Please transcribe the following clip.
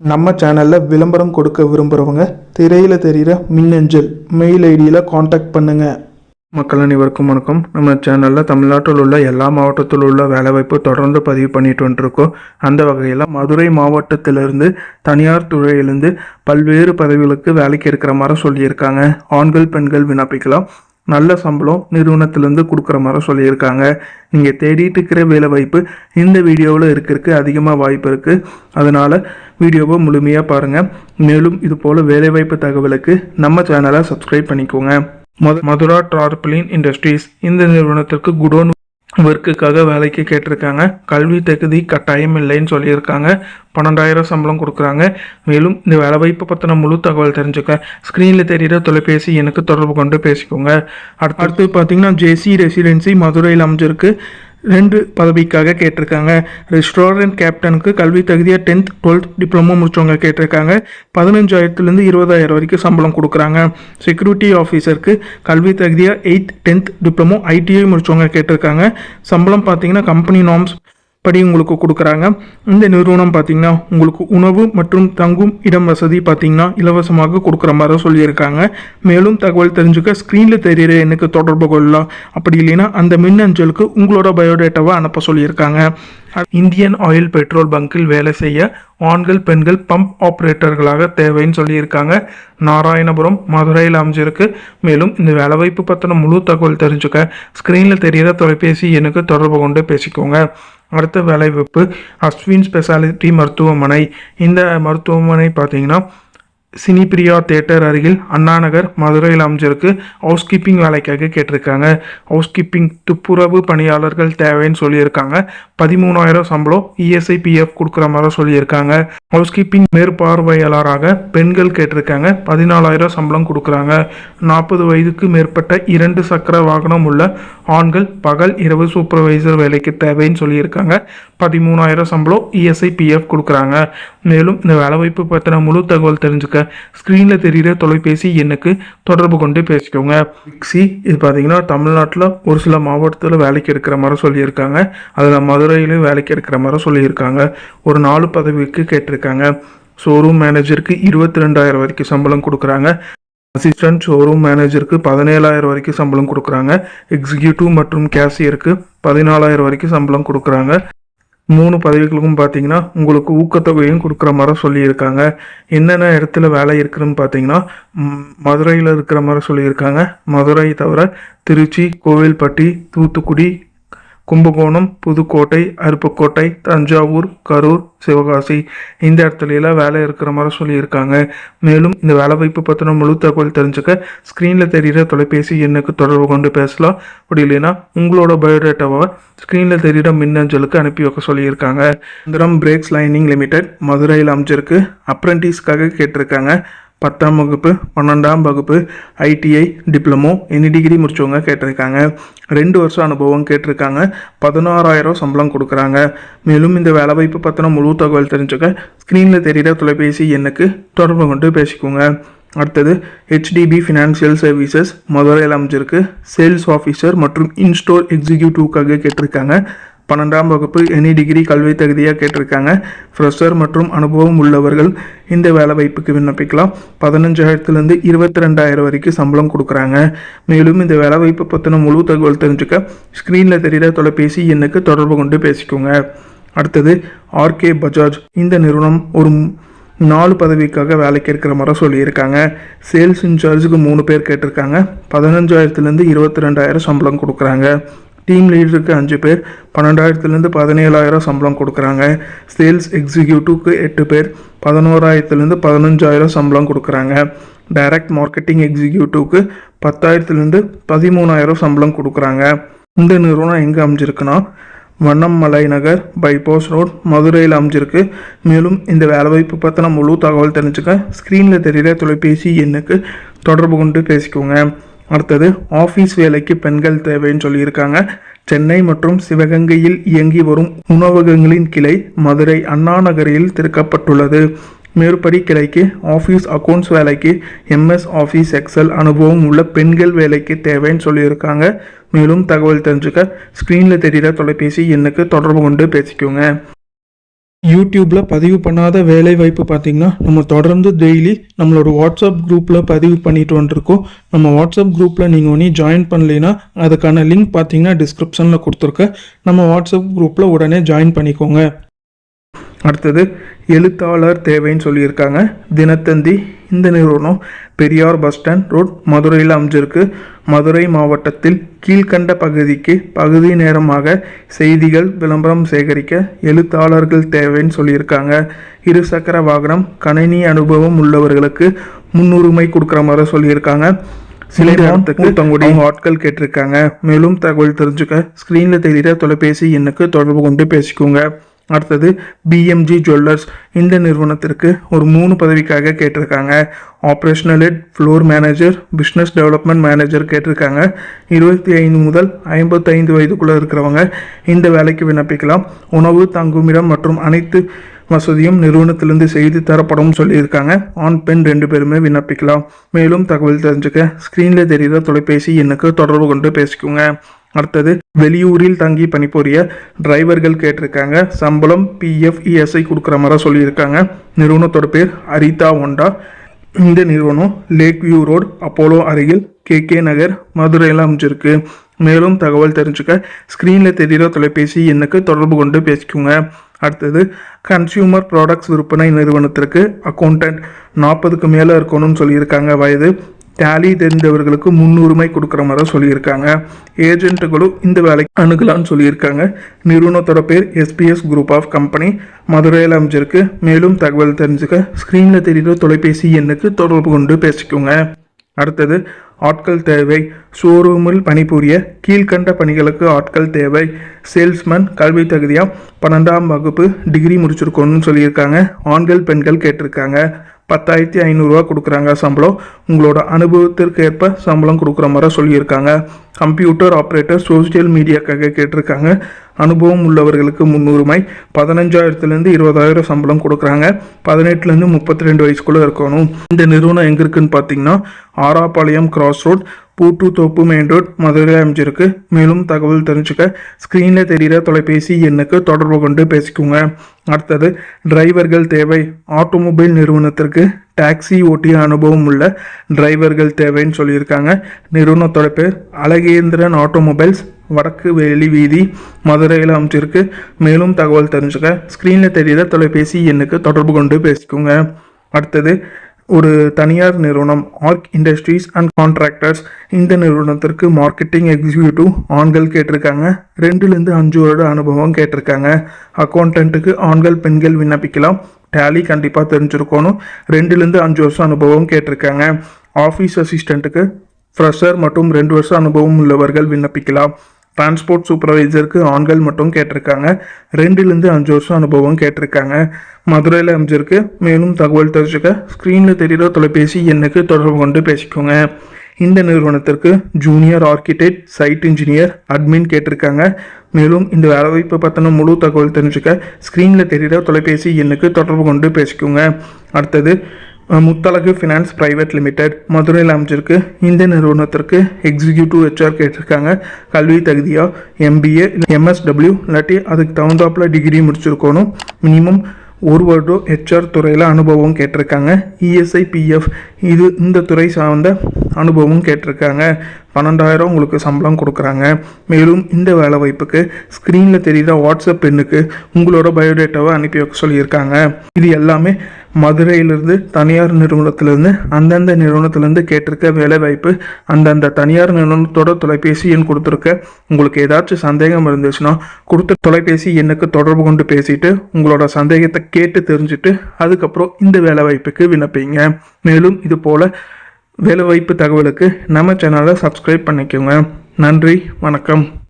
நம்ம சேனலில் விளம்பரம் கொடுக்க விரும்புகிறவங்க திரையில் தெரிகிற மின்னஞ்சல் மெயில் ஐடியில் காண்டாக்ட் பண்ணுங்கள் மக்கள் அனைவருக்கும் வணக்கம். நம்ம சேனலில் தமிழ்நாட்டில் உள்ள எல்லா மாவட்டத்தில் உள்ள வேலைவாய்ப்பு தொடர்ந்து பதிவு பண்ணிட்டு வந்துருக்கோம். அந்த வகையில் மதுரை மாவட்டத்திலிருந்து தனியார் துறையிலிருந்து பல்வேறு பதவிகளுக்கு வேலைக்கு இருக்கிற மாதிரி சொல்லியிருக்காங்க. ஆண்கள் பெண்கள் விண்ணப்பிக்கலாம். நல்ல சம்பளம் நிறுவனத்திலேருந்து கொடுக்குற மாதிரி சொல்லியிருக்காங்க. நீங்கள் தேடிட்டு இருக்கிற வேலை வாய்ப்பு இந்த வீடியோவில் இருக்கிறதுக்கு அதிகமாக வாய்ப்பு இருக்குது அதனால் வீடியோவை முழுமையாக பாருங்கள் மேலும் இது போல் வேலைவாய்ப்பு தகவலுக்கு நம்ம சேனலை சப்ஸ்கிரைப் பண்ணிக்கோங்க. மது மதுரா டார்பிளின் இண்டஸ்ட்ரீஸ் இந்த நிறுவனத்திற்கு குடோன் ஒர்க்குக்காக வேலைக்கு கேட்டிருக்காங்க. கல்வி தகுதி கட்டாயம் இல்லைன்னு சொல்லியிருக்காங்க. பன்னெண்டாயிரம் சம்பளம் கொடுக்குறாங்க. மேலும் இந்த வேலைவாய்ப்பு பற்றின முழு தகவல் தெரிஞ்சுக்க ஸ்க்ரீனில் தெரிகிற தொலைபேசி எனக்கு தொடர்பு கொண்டு பேசிக்கோங்க. அடுத்து அடுத்து பார்த்தீங்கன்னா ஜேசி ரெசிடென்சி மதுரையில் அமைஞ்சிருக்கு. ரெண்டு பதவிக்காக கேட்டிருக்காங்க. ரெஸ்டாரண்ட் கேப்டனுக்கு கல்வி தகுதியாக டென்த் டுவெல்த் டிப்ளமோ முடித்தவங்க கேட்டிருக்காங்க. பதினஞ்சாயிரத்துலேருந்து இருபதாயிரம் வரைக்கும் சம்பளம் கொடுக்குறாங்க. செக்யூரிட்டி ஆஃபீஸருக்கு கல்வி தகுதியாக எயித் டென்த் டிப்ளமோ ஐடிஐ முடித்தவங்க கேட்டிருக்காங்க. சம்பளம் பார்த்தீங்கன்னா கம்பெனி நார்ம்ஸ் படி உங்களுக்கு கொடுக்குறாங்க. இந்த நிறுவனம் பார்த்தீங்கன்னா உங்களுக்கு உணவு மற்றும் தங்கும் இடம் வசதி பார்த்தீங்கன்னா இலவசமாக கொடுக்குற மாதிரி சொல்லியிருக்காங்க. மேலும் தகவல் தெரிஞ்சுக்க ஸ்க்ரீனில் தெரியிற எனக்கு தொடர்பு கொள்ளலாம். அப்படி இல்லைன்னா அந்த மின்னஞ்சலுக்கு உங்களோட பயோடேட்டாவை அனுப்ப சொல்லியிருக்காங்க. இந்தியன் ஆயில் பெட்ரோல் பங்கில் வேலை செய்ய ஆண்கள் பெண்கள் பம்ப் ஆப்ரேட்டர்களாக தேவைன்னு சொல்லியிருக்காங்க. நாராயணபுரம் மதுரையில் அமைஞ்சிருக்கு. மேலும் இந்த வேலைவாய்ப்பு பற்றின முழு தகவல் தெரிஞ்சுக்க ஸ்க்ரீனில் தெரியிற தொலைபேசி எனக்கு தொடர்பு கொண்டு பேசிக்கோங்க. அடுத்த வேலைவாய்ப்பு அஸ்வின் ஸ்பெஷாலிட்டி மருத்துவமனை. இந்த மருத்துவமனை பார்த்தீங்கன்னா சினிபிரியா தேட்டர் அருகில் அண்ணாநகர் மதுரையில் அமைஞ்சிருக்கு. ஹவுஸ் கீப்பிங் வேலைக்காக கேட்டிருக்காங்க. ஹவுஸ் கீப்பிங் துப்புரவு பணியாளர்கள் தேவைன்னு சொல்லியிருக்காங்க. பதிமூணாயிரம் சம்பளம் இஎஸ்ஐ பிஎஃப் கொடுக்குற மாதிரி சொல்லியிருக்காங்க. ஹவுஸ் கீப்பிங் மேற்பார்வையாளராக பெண்கள் கேட்டிருக்காங்க. பதினாலாயிரம் சம்பளம் கொடுக்குறாங்க. நாற்பது வயதுக்கு மேற்பட்ட இரண்டு சக்கர வாகனம் உள்ள ஆண்கள் பகல் இரவு சூப்பர்வைசர் வேலைக்கு தேவைன்னு சொல்லியிருக்காங்க. பதிமூணாயிரம் சம்பளம் இஎஸ்ஐ பிஎஃப் கொடுக்குறாங்க. மேலும் இந்த வேலைவாய்ப்பு பற்றின முழு தகவல் தெரிஞ்சுக்க ஸ்க்ரீனில் தெரிகிற தொலைபேசி எண்ணுக்கு தொடர்பு கொண்டு பேசிக்கோங்க. மிக்சி இது பார்த்தீங்கன்னா தமிழ்நாட்டில் ஒரு சில மாவட்டத்தில் வேலைக்கு எடுக்கிற மாதிரி சொல்லியிருக்காங்க. அதில் மதுரையிலும் வேலைக்கு எடுக்கிற மாதிரி சொல்லியிருக்காங்க. ஒரு நாலு பதவிக்கு கேட்டிருக்காங்க. ஷோரூம் மேனேஜருக்கு இருபத்தி ரெண்டாயிரம் வரைக்கும் சம்பளம் கொடுக்குறாங்க. அசிஸ்டன்ட் ஷோரூம் மேனேஜருக்கு பதினேழாயிரம் வரைக்கும் சம்பளம் கொடுக்குறாங்க. எக்ஸிக்யூட்டிவ் மற்றும் கேஷியருக்கு பதினாலாயிரம் வரைக்கும் சம்பளம் கொடுக்குறாங்க. மூணு பதவிகளுக்கும் பார்த்தீங்கன்னா உங்களுக்கு ஊக்கத்தொகையும் கொடுக்குற மாதிரி சொல்லியிருக்காங்க. என்னென்ன இடத்துல வேலை இருக்குதுன்னு பார்த்தீங்கன்னா மதுரையில் இருக்கிற மாதிரி சொல்லியிருக்காங்க. மதுரை தவிர திருச்சி கோவில்பட்டி தூத்துக்குடி கும்பகோணம் புதுக்கோட்டை அருப்புக்கோட்டை தஞ்சாவூர் கரூர் சிவகாசி. இந்த இடத்துலலாம் வேலை இருக்கிற மாதிரி சொல்லியிருக்காங்க. மேலும் இந்த வேலை வாய்ப்பு பற்றின முழு தகவல் தெரிஞ்சுக்க ஸ்க்ரீனில் தெரிகிற தொலைபேசி எண்ணுக்கு தொடர்பு கொண்டு பேசலாம். அப்படி இல்லைன்னா உங்களோட பயோடேட்டாவை ஸ்க்ரீனில் தெரிகிற மின்னஞ்சலுக்கு அனுப்பி வைக்க சொல்லியிருக்காங்க. இந்திரம் பிரேக்ஸ் லைனிங் லிமிடெட் மதுரையில் அமைச்சிருக்கு அப்ரெண்டிஸ்க்காக கேட்டிருக்காங்க. பத்தாம் வகுப்பு பன்னெண்டாம் வகுப்பு ஐடிஐ டிப்ளமோ எனி டிகிரி முடித்தவங்க கேட்டிருக்காங்க. ரெண்டு வருஷம் அனுபவம் கேட்டிருக்காங்க. பதினாறாயிரம் சம்பளம் கொடுக்குறாங்க. மேலும் இந்த வேலைவாய்ப்பு பற்றின முழு தகவல் தெரிஞ்சுக்க ஸ்க்ரீனில் தெரிகிற தொலைபேசி எண்ணுக்கு தொடர்பு கொண்டு பேசிக்கோங்க. அடுத்தது ஹெச்டிபி ஃபினான்ஷியல் சர்வீசஸ் மதுரையில் அமைஞ்சிருக்கு. சேல்ஸ் ஆஃபீஸர் மற்றும் இன்ஸ்டோர் எக்ஸிக்யூட்டிவ்க்காக கேட்டிருக்காங்க. பன்னெண்டாம் வகுப்பு எனி டிகிரி கல்வி தகுதியாக கேட்டிருக்காங்க. ஃப்ரெஷர் மற்றும் அனுபவம் உள்ளவர்கள் இந்த வேலை வாய்ப்புக்கு விண்ணப்பிக்கலாம். பதினஞ்சாயிரத்துலேருந்து இருபத்தி ரெண்டாயிரம் வரைக்கும் சம்பளம் கொடுக்குறாங்க. மேலும் இந்த வேலை வாய்ப்பு பற்றின முழு தகவல் தெரிஞ்சுக்க ஸ்க்ரீனில் தெரிகிற தொலைபேசி எண்ணுக்கு தொடர்பு கொண்டு பேசிக்கோங்க. அடுத்தது ஆர்கே பஜாஜ். இந்த நிறுவனம் ஒரு நாலு பதவிக்காக வேலைக்கு இருக்கிற மாதிரி சொல்லியிருக்காங்க. சேல்ஸ் இன்சார்ஜுக்கு மூணு பேர் கேட்டிருக்காங்க. பதினஞ்சாயிரத்துலேருந்து இருபத்தி ரெண்டாயிரம் சம்பளம் கொடுக்குறாங்க. டீம் லீடருக்கு அஞ்சு பேர் பன்னெண்டாயிரத்துலேருந்து பதினேழாயிரம் சம்பளம் கொடுக்குறாங்க. சேல்ஸ் எக்ஸிக்யூட்டிவ்க்கு எட்டு பேர் பதினோராயிரத்துலேருந்து பதினஞ்சாயிரம் சம்பளம் கொடுக்குறாங்க. டைரக்ட் மார்க்கெட்டிங் எக்ஸிக்யூட்டிவ்க்கு பத்தாயிரத்துலேருந்து பதிமூணாயிரம் சம்பளம் கொடுக்குறாங்க. இந்த நிறுவனம் எங்கே அமைஞ்சிருக்குன்னா வண்ணம்மலை நகர் பைபாஸ் ரோட் மதுரையில் அமைஞ்சிருக்கு. மேலும் இந்த வேலைவாய்ப்பு பற்றின முழு தகவல் தெரிஞ்சுக்க ஸ்க்ரீனில் தெரிகிற தொலைபேசி எண்ணுக்கு தொடர்பு கொண்டு பேசிக்கோங்க. அடுத்தது ஆஃபீஸ் வேலைக்கு பெண்கள் தேவைன்னு சொல்லியிருக்காங்க. சென்னை மற்றும் சிவகங்கையில் இயங்கி வரும் உணவகங்களின் கிளை மதுரை அண்ணா நகரில் திறக்கப்பட்டுள்ளது. மேற்படி கிளைக்கு ஆஃபீஸ் அக்கௌண்ட்ஸ் வேலைக்கு எம்எஸ் ஆஃபீஸ் எக்ஸல் அனுபவம் உள்ள பெண்கள் வேலைக்கு தேவைன்னு சொல்லியிருக்காங்க. மேலும் தகவல் தெரிஞ்சுக்க ஸ்க்ரீனில் தெரிகிற தொலைபேசி எண்ணுக்கு தொடர்பு கொண்டு பேசிக்கோங்க. யூடியூப்பில் பதிவு பண்ணாத வேலை வாய்ப்பு பார்த்தீங்கன்னா நம்ம தொடர்ந்து டெய்லி நம்மளோட வாட்ஸ்அப் குரூப்பில் பதிவு பண்ணிட்டு வந்துருக்கோம். நம்ம வாட்ஸ்அப் குரூப்பில் நீங்கள் ஒன்றே ஜாயின் பண்ணலைன்னா அதுக்கான லிங்க் பார்த்தீங்கன்னா டிஸ்கிரிப்ஷனில் கொடுத்துருக்கேன். நம்ம வாட்ஸ்அப் குரூப்பில் உடனே ஜாயின் பண்ணிக்கோங்க. அடுத்தது எழுத்தாளர் தேவைன்னு சொல்லியிருக்காங்க. தினத்தந்தி இந்த நிறுவனம் பெரியார் பஸ் ஸ்டாண்ட் ரோட் மதுரையில் அமைஞ்சிருக்கு. மதுரை மாவட்டத்தில் கீழ்கண்ட பகுதிக்கு பகுதி நேரமாக செய்திகள் விளம்பரம் சேகரிக்க எழுத்தாளர்கள் தேவைன்னு சொல்லியிருக்காங்க. இருசக்கர வாகனம் கணினி அனுபவம் உள்ளவர்களுக்கு முன்னுரிமை கொடுக்குற மாதிரி சொல்லியிருக்காங்க. சில நேரத்துக்கு தங்களுடைய ஆட்கள் கேட்டிருக்காங்க. மேலும் தகவல் தெரிஞ்சுக்க ஸ்க்ரீனில் தெரிகிற தொலைபேசி எண்ணுக்கு தொடர்பு கொண்டு பேசிக்கோங்க. அடுத்தது பிஎம்ஜி ஜுவல்லர்ஸ் இந்த நிறுவனத்திற்கு ஒரு மூணு பதவிக்காக கேட்டிருக்காங்க. Operational head floor manager business development manager கேட்டிருக்காங்க. இருபத்தி ஐந்து முதல் ஐம்பத்தைந்து வயதுக்குள்ளே இருக்கிறவங்க இந்த வேலைக்கு விண்ணப்பிக்கலாம். உணவு தங்குமிடம் மற்றும் அனைத்து வசதியும் நிறுவனத்திலிருந்து செய்து தரப்படும் சொல்லியிருக்காங்க. ஆண் பெண் ரெண்டு பேருமே விண்ணப்பிக்கலாம். மேலும் தகவல் தெரிஞ்சுக்க ஸ்க்ரீனில் தெரிகிற தொலைபேசி எண்ணுக்கு தொடர்பு கொண்டு பேசிக்கோங்க. அடுத்தது வெளியூரில் தங்கி பணிபுரிய டிரைவர்கள் கேட்டிருக்காங்க. சம்பளம் பிஎஃப் இஎஸ்ஐ கொடுக்குற மாதிரி சொல்லியிருக்காங்க. நிறுவனத்தோட பேர் அரிதா ஒண்டா. இந்த நிறுவனம் லேக் வியூ ரோடு அப்போலோ அருகில் கே கே நகர் மதுரையில் அமைஞ்சிருக்கு. மேலும் தகவல் தெரிஞ்சுக்க ஸ்க்ரீனில் தெரிகிற தொலைபேசி எண்ணுக்கு தொடர்பு கொண்டு பேசிக்கோங்க. அடுத்தது கன்சியூமர் ப்ராடக்ட்ஸ் விற்பனை நிறுவனத்திற்கு அக்கௌண்டன்ட் நாற்பதுக்கு மேலே இருக்கணும்னு சொல்லியிருக்காங்க. வயது டேலி தெரிந்தவர்களுக்கு முன்னுரிமை கொடுக்குற மாதிரி சொல்லியிருக்காங்க. ஏஜென்ட்டுகளும் இந்த வேலைக்கு அணுகலான்னு சொல்லியிருக்காங்க. நிறுவனத்தோட பேர் எஸ்பிஎஸ் குரூப் ஆஃப் கம்பெனி மதுரையில் அமைஞ்சிருக்கு. மேலும் தகவல் தெரிஞ்சுக்க ஸ்க்ரீனில் தெரிகிற தொலைபேசி எண்ணுக்கு தொடர்பு கொண்டு பேசிக்கோங்க. அடுத்தது ஆட்கள் தேவை. ஷோரூமில் பணிபுரிய கீழ்கண்ட பணிகளுக்கு ஆட்கள் தேவை. சேல்ஸ்மேன் கல்வி தகுதியாக பன்னெண்டாம் வகுப்பு டிகிரி முடிச்சிருக்கணும்னு சொல்லியிருக்காங்க. ஆண்கள் பெண்கள் கேட்டிருக்காங்க. பத்தாயிரத்தி ஐநூறுரூவா கொடுக்குறாங்க சம்பளம். உங்களோட அனுபவத்திற்கு ஏற்ப சம்பளம் கொடுக்குற மாதிரி சொல்லியிருக்காங்க. கம்ப்யூட்டர் ஆப்ரேட்டர் சோசியல் மீடியாக்காக கேட்டிருக்காங்க. அனுபவம் உள்ளவர்களுக்கு முன்னுரிமை பதினஞ்சாயிரத்துலேருந்து இருபதாயிரம் சம்பளம் கொடுக்குறாங்க. பதினெட்டுலேருந்து முப்பத்தி ரெண்டு வயசுக்குள்ளே இருக்கணும். இந்த நிறுவனம் எங்கே இருக்குன்னு பார்த்தீங்கன்னா ஆராப்பாளையம் கிராஸ் ரோட் பூட்டு தோப்பு மெயின் ரோட் மதுரை அமைச்சிருக்கு மேலும் தகவல் தெரிஞ்சுக்க ஸ்க்ரீனில் தெரிகிற தொலைபேசி எண்ணுக்கு தொடர்பு கொண்டு பேசிக்கோங்க. அடுத்தது டிரைவர்கள் தேவை. ஆட்டோமொபைல் நிறுவனத்திற்கு டாக்ஸி ஓட்டிய அனுபவம் உள்ள டிரைவர்கள் தேவைன்னு சொல்லியிருக்காங்க. நிறுவனத்தோட பேர் அழகேந்திரன் ஆட்டோமொபைல்ஸ் வடக்கு வெளி வீதி மதுரையில் அமைச்சிருக்கு மேலும் தகவல் தெரிஞ்சுக்க ஸ்க்ரீனில் தெரிகிற தொலைபேசி எண்ணுக்கு தொடர்பு கொண்டு பேசிக்கோங்க. அடுத்தது ஒரு தனியார் நிறுவனம் ஆர்க் இண்டஸ்ட்ரீஸ் அண்ட் கான்ட்ராக்டர்ஸ் இந்த நிறுவனத்திற்கு மார்க்கெட்டிங் எக்ஸிக்யூட்டிவ் ஆண்கள் கேட்டிருக்காங்க. ரெண்டுலேருந்து அஞ்சு வருட அனுபவம் கேட்டிருக்காங்க. அக்கௌண்டண்ட்டுக்கு ஆண்கள் பெண்கள் விண்ணப்பிக்கலாம். டேலி கண்டிப்பாக தெரிஞ்சிருக்கணும். ரெண்டுலேருந்து அஞ்சு வருஷம் அனுபவம் கேட்டிருக்காங்க. ஆஃபீஸ் அசிஸ்டண்ட்டுக்கு ஃப்ரெஷர் மற்றும் ரெண்டு வருஷம் அனுபவம் உள்ளவர்கள் விண்ணப்பிக்கலாம். டிரான்ஸ்போர்ட் சூப்பர்வைசருக்கு ஆண்கள் மட்டும் கேட்டிருக்காங்க. ரெண்டுலேருந்து அஞ்சு வருஷம் அனுபவம் கேட்டிருக்காங்க. மதுரையில் அமைஞ்சிருக்கு. மேலும் தகவல் தெரிஞ்சுக்க ஸ்க்ரீனில் தெரிகிற தொலைபேசி எண்ணுக்கு தொடர்பு கொண்டு பேசிக்கோங்க. இந்த நிறுவனத்திற்கு junior architect site engineer admin கேட்டிருக்காங்க. மேலும் இந்த வேலைவாய்ப்பு பற்றின முழு தகவல் தெரிஞ்சுக்க ஸ்க்ரீனில் தெரிகிற தொலைபேசி எண்ணுக்கு தொடர்பு கொண்டு பேசிக்கோங்க. அடுத்தது அஹ், முத்தழகு ஃபினான்ஸ் பிரைவேட் லிமிடெட் மதுரையில் அமைஞ்சிருக்கு. இந்த நிறுவனத்திற்கு எக்ஸிக்யூட்டிவ் ஹெச்ஆர் கேட்டிருக்காங்க. கல்வி தகுதியாக எம்பிஏ எம்எஸ்டபிள்யூ இல்லாட்டி அதுக்கு தகுந்தாப்புல டிகிரி முடிச்சிருக்கணும். மினிமம் ஒரு வருடம் ஹெச்ஆர் துறையில் அனுபவம் கேட்டிருக்காங்க. இஎஸ்ஐ பிஎஃப் இது இந்த துறை சார்ந்த அனுபவமும் கேட்டிருக்காங்க. பன்னெண்டாயிரம் உங்களுக்கு சம்பளம் கொடுக்குறாங்க. மேலும் இந்த வேலை வாய்ப்புக்கு ஸ்க்ரீனில் தெரிகிற வாட்ஸ்அப் எண்ணுக்கு உங்களோட பயோடேட்டாவை அனுப்பி வைக்க சொல்லியிருக்காங்க. இது எல்லாமே மதுரையிலிருந்து தனியார் நிறுவனத்திலிருந்து அந்தந்த நிறுவனத்திலிருந்து கேட்டிருக்க வேலை வாய்ப்பு அந்தந்த தனியார் நிறுவனத்தோட தொலைபேசி எண் கொடுத்துருக்க உங்களுக்கு ஏதாச்சும் சந்தேகம் இருந்துச்சுன்னா கொடுத்த தொலைபேசி எண்ணுக்கு தொடர்பு கொண்டு பேசிட்டு உங்களோட சந்தேகத்தை கேட்டு தெரிஞ்சுட்டு அதுக்கப்புறம் இந்த வேலை வாய்ப்புக்கு விண்ணப்பிங்க. மேலும் இது போல் வேலைவாய்ப்பு தகவலுக்கு நம்ம சேனலை சப்ஸ்கிரைப் பண்ணிக்கோங்க. நன்றி வணக்கம்.